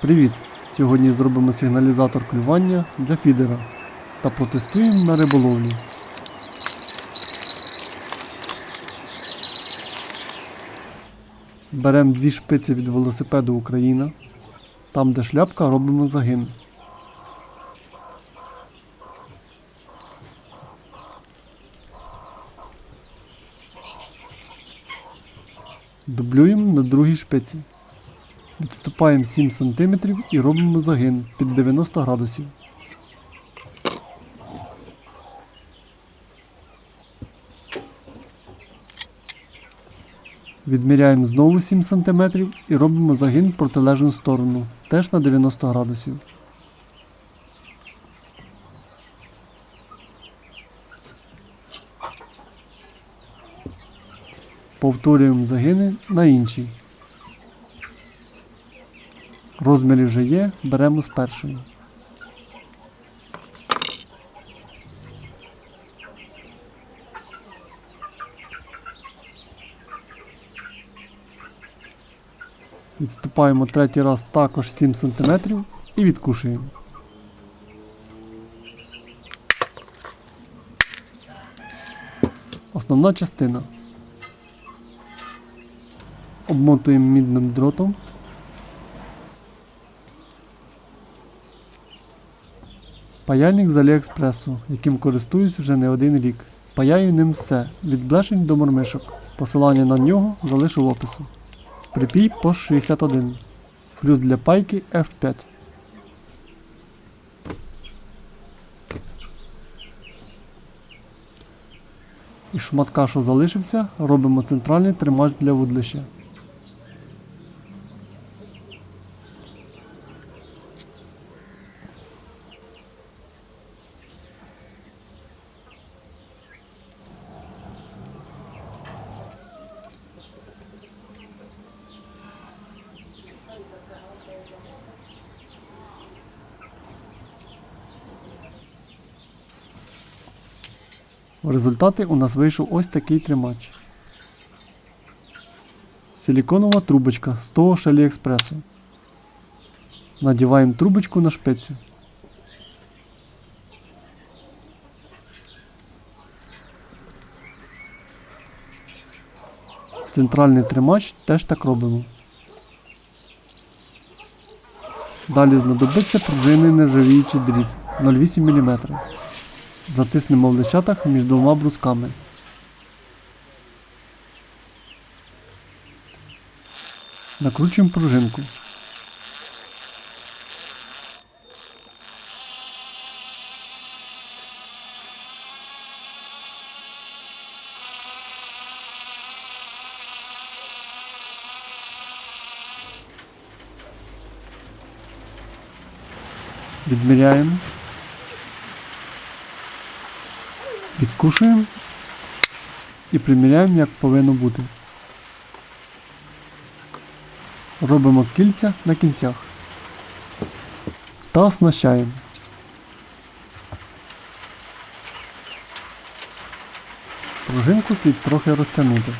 Привіт! Сьогодні зробимо сигналізатор клювання для фідера та протестуємо на риболовлі. Беремо дві шпиці від велосипеду Україна. Там, де шляпка, робимо загин. Дублюємо на другій шпиці. Відступаємо 7 см і робимо загин під 90 градусів. Відміряємо знову 7 см і робимо загин в протилежну сторону, теж на 90 градусів. Повторюємо загини на іншій. Розміри вже є, беремо з першої. Відступаємо третій раз також 7 см і відкушуємо. Основна частина. Обмотуємо мідним дротом. Паяльник з Аліекспресу, яким користуюсь вже не один рік. Паяю ним все, від блешень до мормишок. Посилання на нього залишу в опису. Припій по 61. Флюс для пайки F5. Із шматка, що залишився, робимо центральний тримач для вудлища. В результаті у нас вийшов ось такий тримач. Силіконова трубочка з того ж Аліекспресу. Надіваємо трубочку на шпицю. Центральний тримач теж так робимо. Далі знадобиться пружинний нержавіючий дріт 0,8 мм. Затиснемо в лищатах між двома брусками. Накручуємо пружинку. Відміряємо. Відкушуємо і приміряємо, як повинно бути. Робимо кільця на кінцях та оснащаємо. Пружинку слід трохи розтягнути.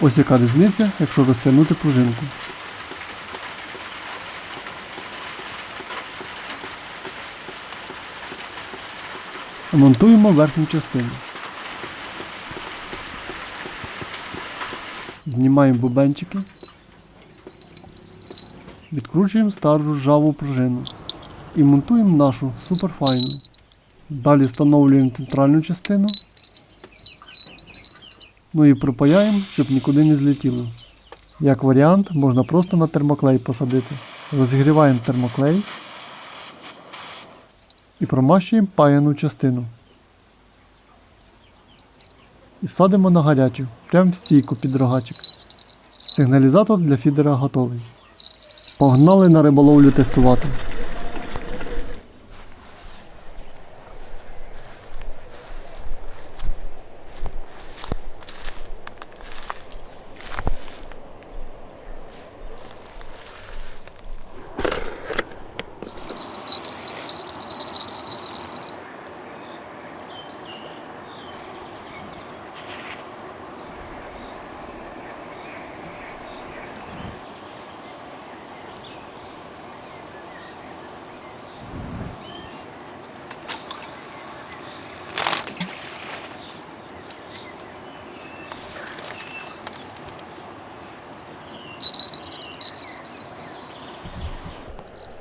Ось яка різниця, якщо розтягнути пружинку. Монтуємо верхню частину. Знімаємо бубенчики. Відкручуємо стару ржаву пружину і монтуємо нашу суперфайну. Далі встановлюємо центральну частину. Ну і припаяємо, щоб нікуди не злетіло. Як варіант, можна просто на термоклей посадити. Розігріваємо термоклей і промащуємо паяну частину. І садимо на гарячу, прямо в стійку під рогачик. Сигналізатор для фідера готовий. Погнали на риболовлю тестувати.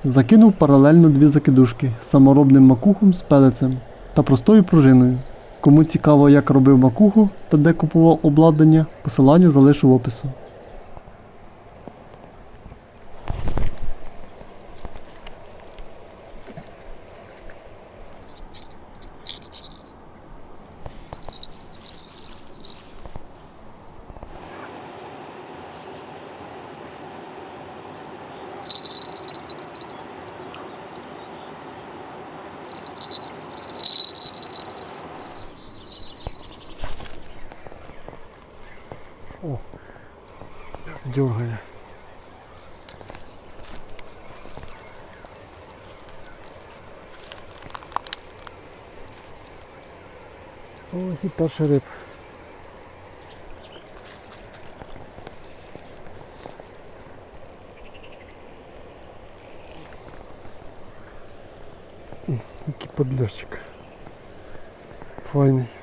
Закинув паралельно дві закидушки з саморобним макухом з пелецем та простою пружиною. Кому цікаво, як робив макуху та де купував обладнання, посилання залишу в опису. Дергає. Ось і перший риб. Який подльощик. Файний.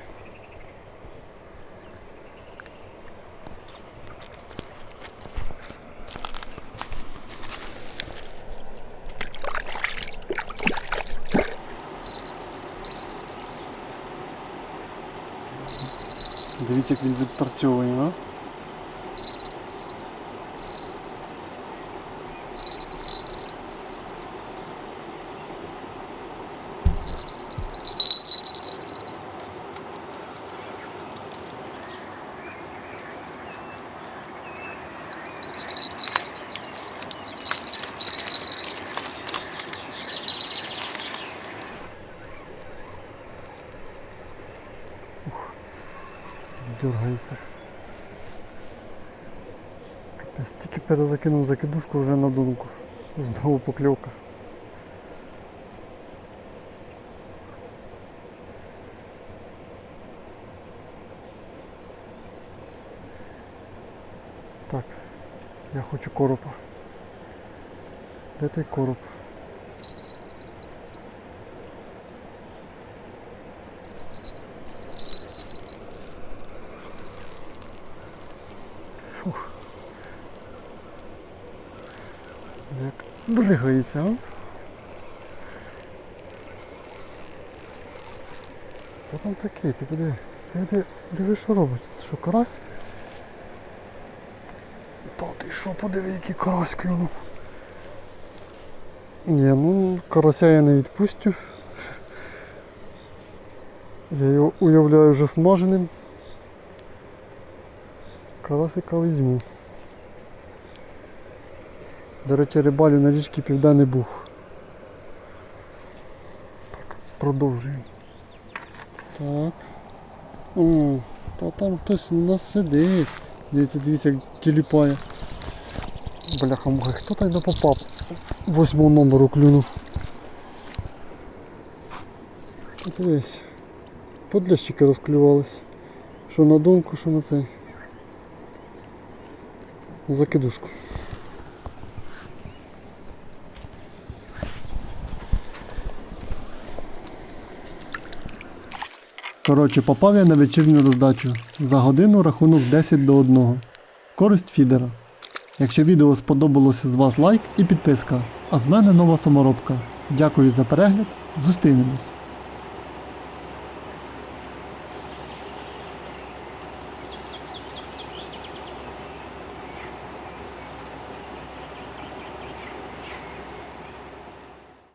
як він відпрацьовує, Дергається. Капець, тільки перезакинув закидушку вже на донку. Знову покльовка. Так, я хочу коропа. Де той короб? Як бригається, а? Там такий? Ти куди? Диви, диви, що робить? Це що, карась? Та ти що, подиви, який карась клюнув. Ні, ну карася я не відпустю. Я його уявляю вже смаженим. Карасика візьму. До речі, рибалю на річці Південний Буг. Так, продовжуємо. Так. О, та там хтось у нас сидить. Дивіться, дивіться, як тіліпає. Бляха муха, хто так попав? Восьмого номеру клюнув. Дивись. Подлящики розклювались. Що на донку, що на цей. Закидушку. Коротше, попав я на вечірню роздачу. За годину рахунок 10 до 1. Користь фідера. Якщо відео сподобалося з вас лайк і підписка. А з мене нова саморобка. Дякую за перегляд. Зустрінемось.